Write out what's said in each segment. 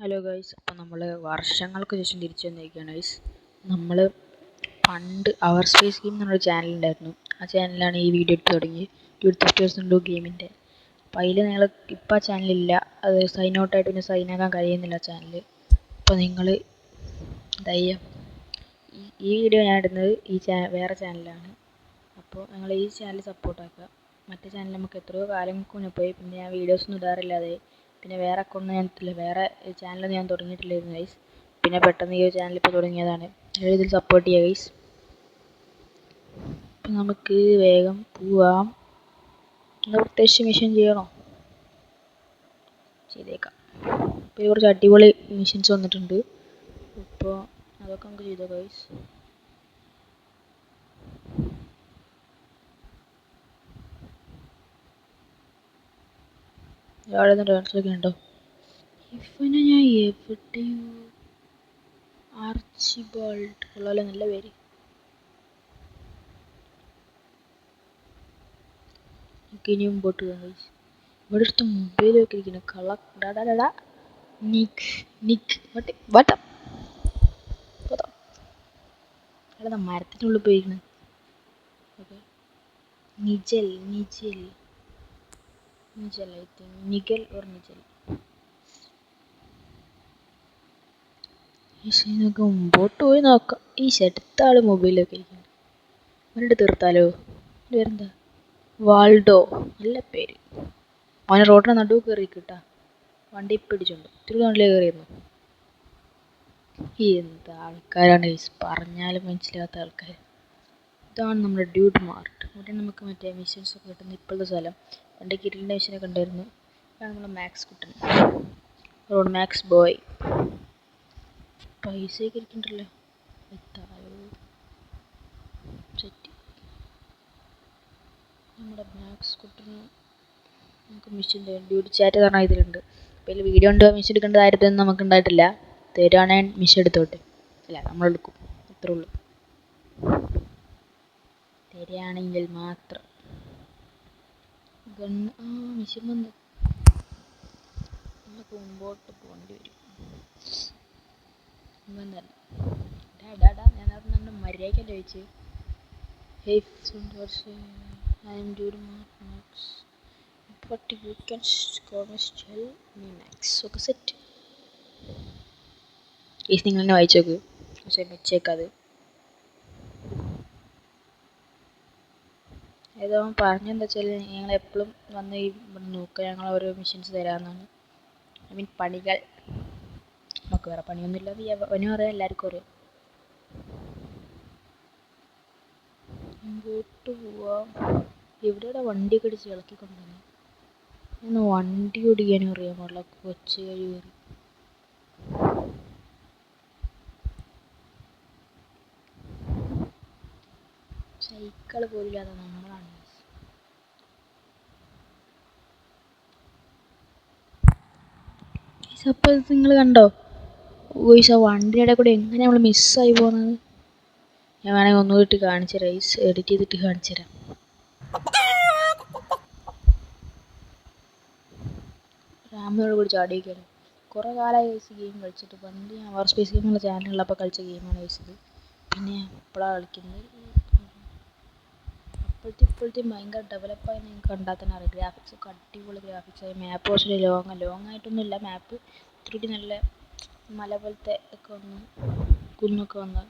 Hello guys അപ്പോൾ നമ്മൾ വർഷങ്ങൾക്ക് ശേഷം തിരിച്ചു വന്നിരിക്കുകയാണ് ഗൈസ് നമ്മൾ പണ്ട് അവർ സ്പേസ് ഗെയിം എന്നൊരു ചാനൽ ഉണ്ടായിരുന്നു ആ ചാനലിലാണ് ഈ വീഡിയോ എടുത്ത് തുടങ്ങി. ട്വൽത്ത് ഫിഫ്റ്റേഴ്സ് ഉണ്ടോ ഗെയിമിന്റെ അപ്പോൾ അതിൽ നിങ്ങൾ ഇപ്പോൾ ആ ചാനലില്ല അത് സൈൻ ഔട്ടായിട്ട് പിന്നെ സൈൻ ആക്കാൻ കഴിയുന്നില്ല ആ ചാനൽ അപ്പോൾ നിങ്ങൾ ദയ്യ ഈ വീഡിയോ ഞാൻ ഇടുന്നത് ഈ ചാ വേറെ ചാനലാണ് അപ്പോൾ നിങ്ങൾ ഈ ചാനൽ സപ്പോർട്ടാക്കുക മറ്റേ ചാനൽ നമുക്ക് എത്രയോ കാലം മുന്നേ പോയി. പിന്നെ ഞാൻ വീഡിയോസ് ഒന്നും ഇടാറില്ലാതെ പിന്നെ വേറെ അക്കൗണ്ട് ഞാൻ ഇല്ല വേറെ ചാനൽ ഞാൻ തുടങ്ങിയിട്ടില്ലായിരുന്നു ഗൈസ് പിന്നെ പെട്ടെന്ന് ഈ ഒരു ചാനൽ ഇപ്പോൾ തുടങ്ങിയതാണ്. ഇതിൽ സപ്പോർട്ട് ചെയ്യുക ഗൈസ് അപ്പം നമുക്ക് വേഗം പോവാം. പ്രത്യേകിച്ച് മിഷൻ ചെയ്യണോ? ചെയ്തേക്കാം. ഇപ്പോൾ കുറച്ച് അടിപൊളി മിഷൻസ് വന്നിട്ടുണ്ട്. ഇപ്പോൾ അതൊക്കെ നമുക്ക് ചെയ്തേക്കാം ഗൈസ് ഉണ്ടോ? ഇഫനെ ഞാൻ എവിടെയോ ആർച്ചിബാൾഡ് കൊള്ളാലോ നല്ല പേര്. നമുക്ക് ഇനി ഇവിടെ അടുത്ത് മൊബൈൽ ഒക്കെ കള ഡാ നിക് നിക് വട്ടെ. വട്ട മരത്തിനുള്ളിൽ പോയിരിക്കുന്നു okay. Nigel Nigel. Nigel I think Nigel or Nigel Isho നമുക്ക് മുമ്പോട്ട് പോയി നോക്കാം. ഈ അടുത്ത മൊബൈലൊക്കെ ഇരിക്കുന്നു. അവരുടെ തീർത്താലോ പേരെന്താ? വാൾഡോ നല്ല പേര്. അവനെ റോഡിന് നടുവ് കയറി കിട്ടാ വണ്ടി പിടിച്ചുണ്ട്. തിരുവനന്തപുരത്തിലേക്ക് കയറിയിരുന്നു എന്താ ആൾക്കാരാണ് പറഞ്ഞാലും മനസ്സിലാത്ത ആൾക്കാർ ഇതാണ് നമ്മുടെ ഡ്യൂട്ട് ഇവിടെ നമുക്ക് മറ്റേ മെഷീൻസ് ഒക്കെ കിട്ടുന്ന ഇപ്പോഴത്തെ സ്ഥലം. പണ്ട് കിരീലിന്റെ മെഷീനൊക്കെ ഉണ്ടായിരുന്നു. ഇതാണ് നമ്മുടെ Max Kuttan. Road Max boy പൈസയൊക്കെ ഇരിക്കണ്ടല്ലോ എത്തായോ? സെറ്റ് നമ്മുടെ മാക്സ് കുട്ടന് നമുക്ക് മിഷൻ ഡ്യൂട്ടി ചാറ്റ് പറഞ്ഞാൽ ഇതിലുണ്ട്. അപ്പോൾ ഇതിൽ വീഡിയോ ഉണ്ട്? മെഷീൻ എടുക്കേണ്ട കാര്യത്തിലൊന്നും നമുക്ക് ഉണ്ടായിട്ടില്ല. തരുവാണെങ്കിൽ മെഷീൻ എടുത്തോട്ടെ. അല്ല നമ്മളെടുക്കും. അത്രേ ഉള്ളൂ. തരികയാണെങ്കിൽ മാത്രം. ഗൺ ആ മിഷൻ വന്ന് നമുക്ക് മുമ്പോട്ട് പോകേണ്ടി വരും. വന്നല്ല ഞാൻ അവിടെ മര്യാദയ്ക്കല്ലേ ചോദിച്ച്? നിങ്ങൾ തന്നെ വായിച്ചു നോക്ക്. പക്ഷേ വെച്ചേക്കത് പറഞ്ഞു എന്താ വെച്ചാൽ ഞങ്ങൾ എപ്പോഴും വന്ന് ഈ ഇവിടെ നോക്കുക. ഞങ്ങൾ ഓരോ മിഷൻസ് തരാമെന്നാണ്. ഐ മീൻ പണികൾ. നമുക്ക് വേറെ പണിയൊന്നുമില്ല. അവനും അറിയാം എല്ലാവർക്കും അറിയാം. മുമ്പോട്ട് പോവാം. എവിടെയാണ് വണ്ടിയൊക്കെ അടിച്ച് ഇളക്കി കൊണ്ടുവന്നത് ഒന്ന് വണ്ടി ഓടിക്കാനും അറിയാൻ പാടില്ല. കൊച്ചു കഴിവ് സൈക്കിൾ പോലില്ലാതെ നമ്മളാണ് അപ്പോൾ നിങ്ങൾ കണ്ടോ? ഓയ്സ് ആ വണ്ടിയുടെ കൂടെ എങ്ങനെ നമ്മൾ മിസ്സായി പോകുന്നത്? ഞാൻ വേണമെങ്കിൽ ഒന്നും ഇട്ട് കാണിച്ചു തരാം. ഈസ് എഡിറ്റ് ചെയ്തിട്ട് കാണിച്ചു തരാം. റാമിനോട് കൂടി ചാടി വയ്ക്കാറ് കുറേ കാലമായി ഐസ് ഗെയിം കളിച്ചിട്ട്. പണ്ട് ഞാൻ അവർ സ്പേസ് ഗെയിം എന്നുള്ള ചാനലുള്ളപ്പോൾ കളിച്ച ഗെയിമാണ് ഐസത് പിന്നെ ഇപ്പോഴാണ് കളിക്കുന്നത്. അപ്പോഴത്തെ ഇപ്പോഴത്തെ ഭയങ്കര ഡെവലപ്പായി നിങ്ങൾക്ക് കണ്ടാൽ തന്നെ ഗ്രാഫിക്സ് ഒക്കെ അടിപൊളി ഗ്രാഫിക്സ് ആയി. മാപ്പ് കുറച്ച് ലോങ് ലോങ് ആയിട്ടൊന്നുമില്ല മാപ്പ് ഇത്തിരി നല്ല മല പോലത്തെ ഒക്കെ വന്ന് കുന്നൊക്കെ വന്ന്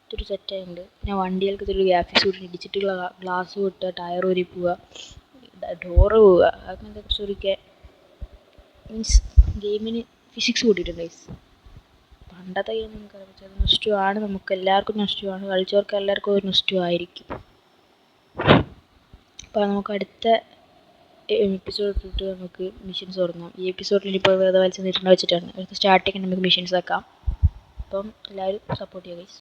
ഇത്തിരി സെറ്റായിട്ടുണ്ട് പിന്നെ വണ്ടികൾക്ക് ഇത്തിരി ഗ്രാഫിക്സ് കൂട്ടി ഇടിച്ചിട്ട് ഗ്ലാസ് പൊട്ടുക ടയർ ഊരി പോവുക ഡോറ് പോവുക അങ്ങനത്തെ കുറച്ചൊക്കെ മീൻസ് ഗെയിമിന് ഫിസിക്സ് കൂട്ടിയിട്ടുണ്ട് ഗൈസ് പണ്ടത്തെ ഗെയിം നമുക്കറിയാം പക്ഷേ നഷ്ടമാണ് നമുക്ക് എല്ലാവർക്കും നഷ്ടമാണ് കളിച്ചവർക്ക് എല്ലാവർക്കും ഒരു നഷ്ടമായിരിക്കും അപ്പോൾ നമുക്ക് അടുത്ത എപ്പിസോഡ് തൊട്ട് നമുക്ക് മിഷൻസ് തുടങ്ങാം. ഈ എപ്പിസോഡിൽ ഇപ്പോൾ വെറുതെ വലിച്ച് വെച്ചിട്ടാണ്. സ്റ്റാർട്ടിങ് നമുക്ക് മിഷൻസ് ആക്കാം അപ്പം എല്ലാവരും സപ്പോർട്ട് ചെയ്യുക ഗൈസ്